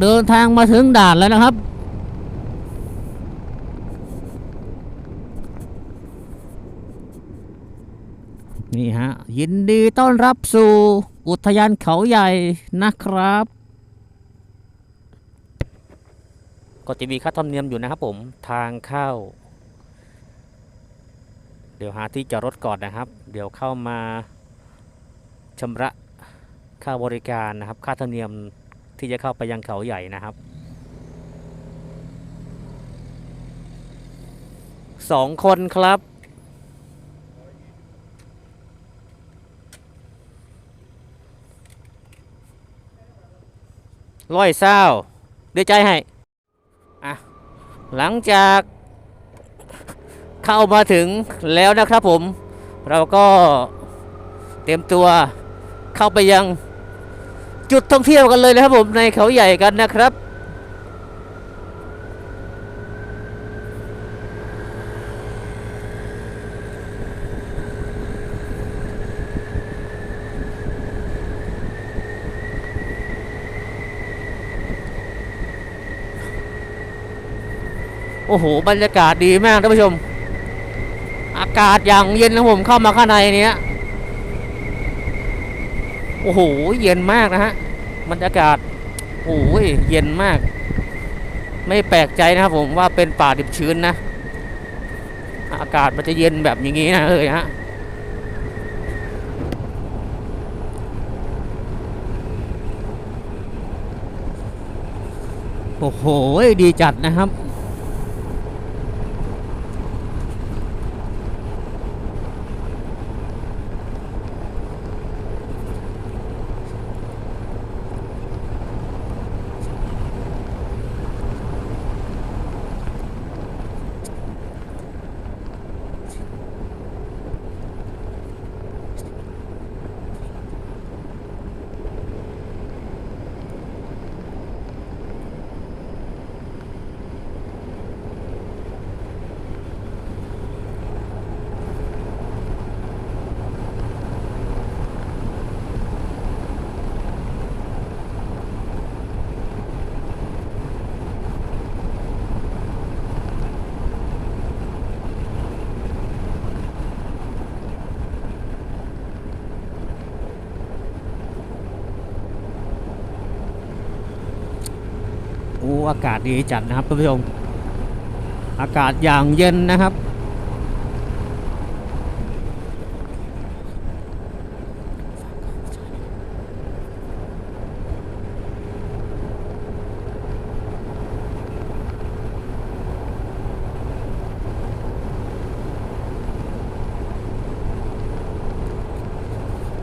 เดินทางมาถึงด่านแล้วนะครับ นี่ฮะ ยินดีต้อนรับสู่ อุทยานเขาใหญ่นะครับ ก็จะมีค่าธรรมเนียมอยู่นะครับผมทางเข้า เดี๋ยวหาที่จอดรถก่อนนะครับ เดี๋ยวเข้ามาชำระค่าบริการนะครับ ค่าธรรมเนียม ที่จะเข้าไปยังเขาใหญ่นะครับสองคนครับ ร้อยเศร้าเดี๋ยวใจให้ อะ หลังจากเข้ามาถึงแล้วนะครับผม เราก็เตรียมตัวเข้าไปยัง จุดท่องเที่ยวกันเลยนะครับผมในเขาใหญ่กันนะครับโอ้โห บรรยากาศดีมากท่านผู้ชม อากาศอย่างเย็นนะผมเข้ามาข้างในเนี้ย โอ้โห เย็นมากนะฮะบรรยากาศโอ้ยเย็นมาก ไม่แปลกใจนะครับผมว่าเป็นป่าดิบชื้นนะ อากาศมันจะเย็นแบบอย่างนี้นะเลยฮะโอ้โหดีจัดนะครับ อากาศดีจัดนะครับท่านผู้ชม อากาศอย่างเย็นนะครับ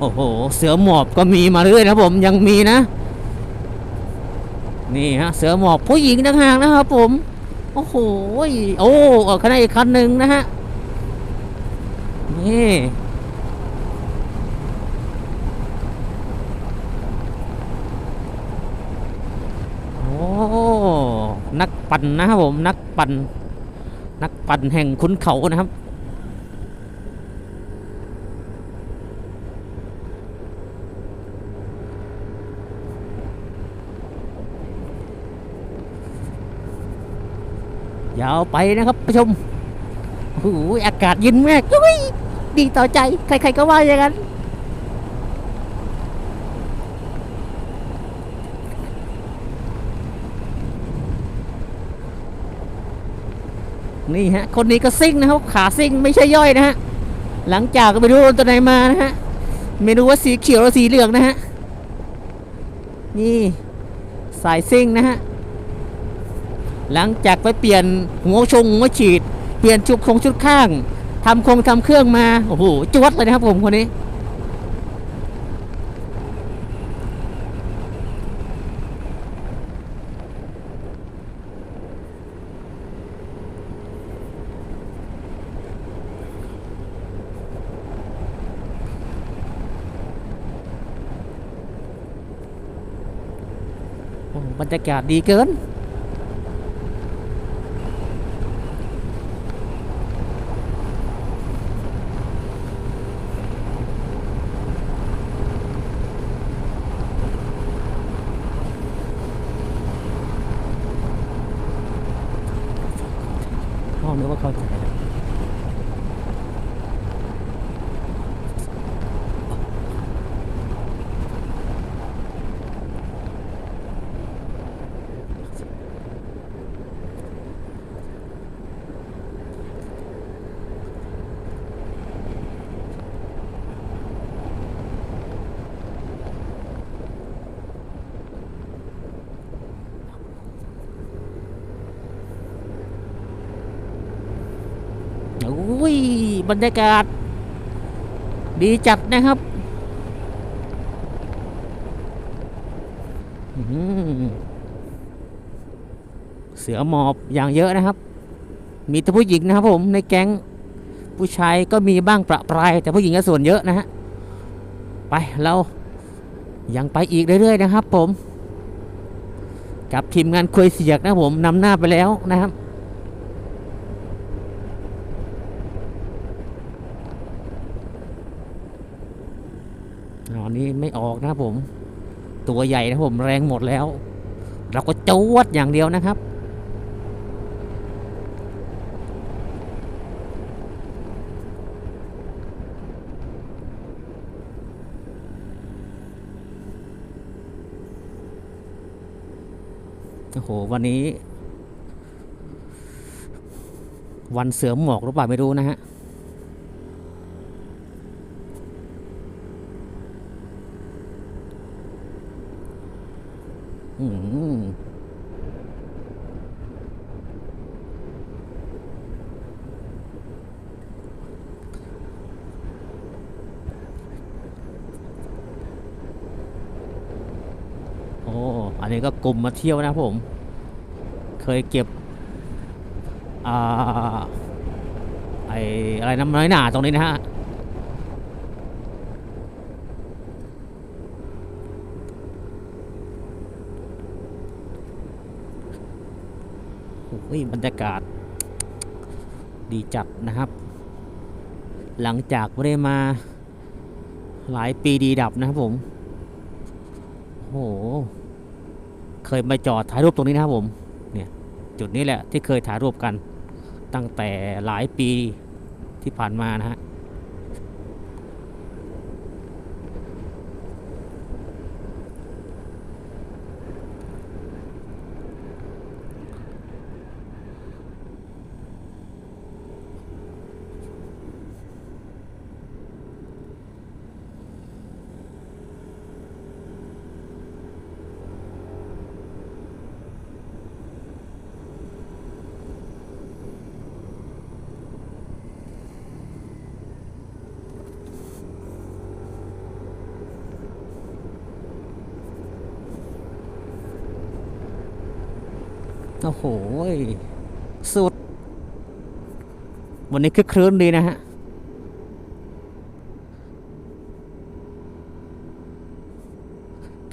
โอ้โห เสือหมอบก็มีมาเรื่อยนะครับผมยังมีนะ นี่ฮะเสือหมอบผู้หญิงต่างหากนะครับผม โอ้โหโอ้เออคันอีกคันหนึ่งนะฮะนี่โอ้นักปั่นนะครับผมนักปั่นนักปั่นแห่งขุนเขานะครับ ยาวไปนะครับผู้ชมโอ้โหอากาศเย็นมากอุ้ยดีต่อใจ ใคร ๆ ก็ว่าอย่างนั้นนี่ฮะ คนนี้ก็ซิ่งนะครับ ขาซิ่งไม่ใช่ย่อยนะฮะ หลังจากไปดูตัวไหนมานะฮะ ไม่รู้ว่าสีเขียวหรือสีเหลืองนะฮะ นี่ สายซิ่งนะฮะ หลังจากไปเปลี่ยนหัวชงหัวฉีด เปลี่ยนชุดคงชุดข้างทำคงทำเครื่องมา โอ้โหจวดเลยนะครับผมคนนี้ บรรยากาศดีเกินกว่าเข้าใจแล้วอุ้ย บรรยากาศ ดีจัดนะครับเสือหมอบอย่างเยอะนะครับ มีแต่ผู้หญิงนะครับผมในแก๊งผู้ชายก็มีบ้างประปราย แต่ผู้หญิงก็ส่วนเยอะนะฮะไปเรายังไปอีกเรื่อยๆนะครับผม กับทีมงานคุยเสียกนะผมนำหน้าไปแล้วนะครับ อันนี้ไม่ออกนะผม ตัวใหญ่นะผมแรงหมดแล้ว เราก็จวดอย่างเดียวนะครับโอ้โหวันนี้ วันเสือหมอกหรือเปล่าไม่รู้นะฮะ อืมโอ้ อั นนี้ก็กลุ่มมาเที่ยวนะผม เคยเก็บอ่าไออะไรน้ำน้อยหนาตรงนี้นะฮะโอ้ยบรรยากาศ ดีจัดนะครับ หลังจากไม่ได้มา หลายปีดีดับนะครับผมโอ้โห เคยมาจอดถ่ายรูปตรงนี้นะครับผมเนี่ยจุดนี้แหละที่เคยถ่ายรูปกันตั้งแต่หลายปีที่ผ่านมานะฮะ โอ้โห สุด วันนี้คือคลื้นดีนะฮะ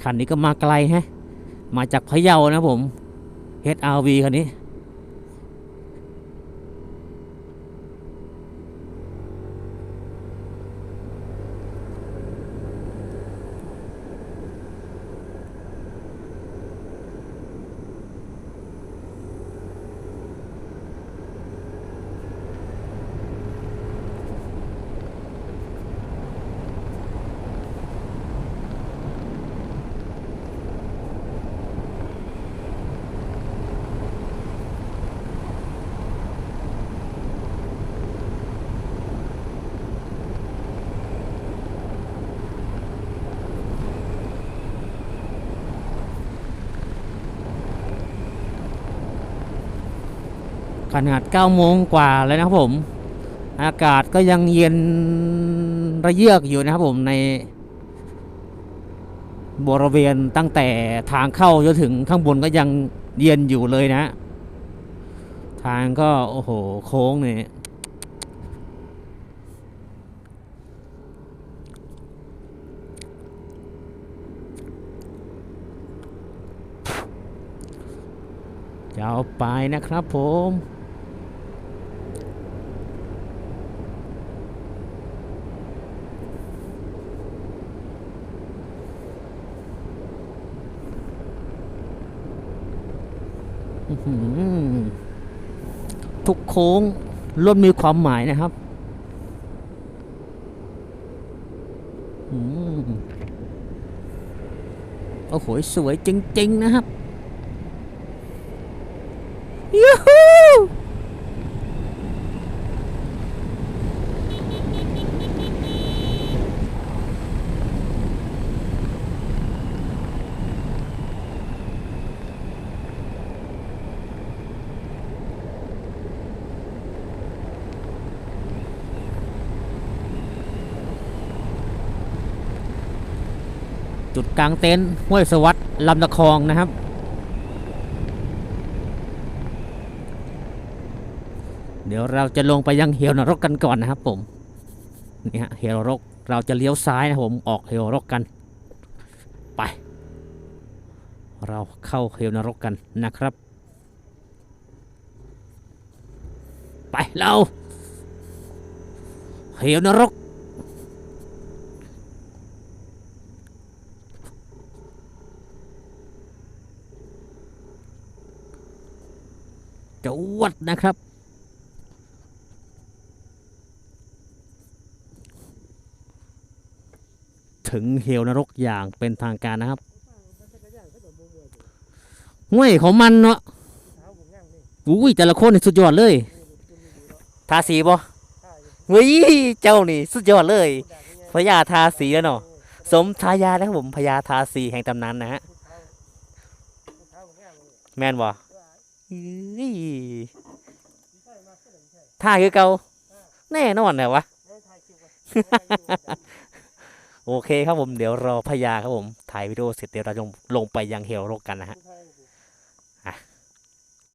คันนี้ก็มาไกลฮะ มาจากพะเยานะผม HRV คันนี้ ขนาด9โมงกว่าแล้วนะครับผม อากาศก็ยังเย็นระเยือกอยู่นะครับผมในบริเวณตั้งแต่ทางเข้าจนถึงข้างบนก็ยังเย็นอยู่เลยนะ ทางก็โอ้โหโค้งเนี่ยยาวไปนะครับผม อื้อหือ ทุกโค้งล้วนมีความหมายนะครับอืมโอ้โห สวยจริง ๆ นะครับ จุดกลางเต็นท์ห้วยสวัสด์ลำตะคองนะครับ เดี๋ยวเราจะลงไปยังเหวนรกกันก่อนนะครับ ผมนี่ฮะเหวนรกเราจะเลี้ยวซ้ายนะผมออกเหวนรกกัน ไป เราเข้าเหวนรกกันนะครับ ไปเราเหวนรก จวดนะครับ ถึงเหวนรกอย่างเป็นทางการนะครับห้วยของมันเนาะอุ้ยแต่ละคนนี่สุดยอดเลย ทาสีบ่เฮ้ยเจ้านี่สุดยอดเลยพญาทาสีแล้วเนาะสมทายานะครับผมพญาทาสีแห่งตำนานนะฮะแม่นบ่ ท่าคือเก่าแน่นอนแหละวะ โอเคครับผมเดี๋ยวรอพญาครับผม ถ่ายวิดีโอเสร็จเดี๋ยวเราลงลงไปยังเหวรกกันนะฮะ